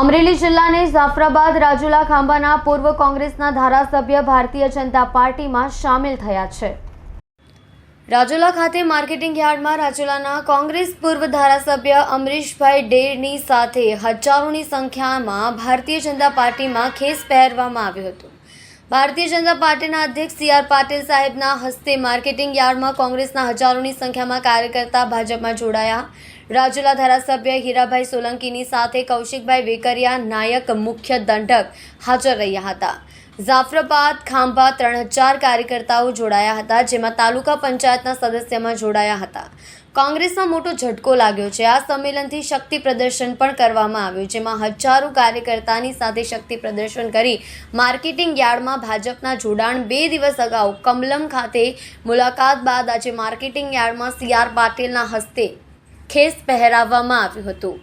અમરેલી જિલ્લાને જાફરાબાદ, રાજુલા ખાંભાના પૂર્વ કોંગ્રેસના ધારાસભ્ય ભારતીય જનતા પાર્ટીમાં સામેલ થયા છે. રાજુલા ખાતે માર્કેટિંગ યાર્ડમાં રાજુલાના કોંગ્રેસ પૂર્વ ધારાસભ્ય અમરીશભાઈ ડેરની સાથે હજારોની સંખ્યામાં ભારતીય જનતા પાર્ટીમાં ખેસ પહેરવામાં આવ્યું હતું. ભારતીય જનતા પાર્ટીના અધ્યક્ષ સી આર પાટીલ સાહેબના હસ્તે માર્કેટિંગ યાર્ડમાં કોંગ્રેસના હજારોની સંખ્યામાં કાર્યકર્તા ભાજપમાં જોડાયા. રાજુલા ધારાસભ્ય હીરાભાઈ સોલંકીની સાથે કૌશિકભાઈ વેકરિયા નાયક મુખ્ય દંડક હાજર રહ્યા હતા. જાફરાબાદ, ખાંભા ત્રણ હજાર કાર્યકર્તાઓ જોડાયા હતા, જેમાં તાલુકા પંચાયતના સદસ્યમાં જોડાયા હતા. કોંગ્રેસમાં મોટો ઝટકો લાગ્યો છે. આ સંમેલનથી શક્તિ પ્રદર્શન પણ કરવામાં આવ્યું, જેમાં હજારો કાર્યકર્તાની સાથે શક્તિ પ્રદર્શન કરી માર્કેટિંગ યાર્ડમાં ભાજપના જોડાણ બે દિવસ અગાઉ. કમલમ ખાતે મુલાકાત બાદ આજે માર્કેટિંગ યાર્ડમાં સી આર પાટીલના હસ્તે ખેસ પહેરાવવામાં આવ્યું હતું.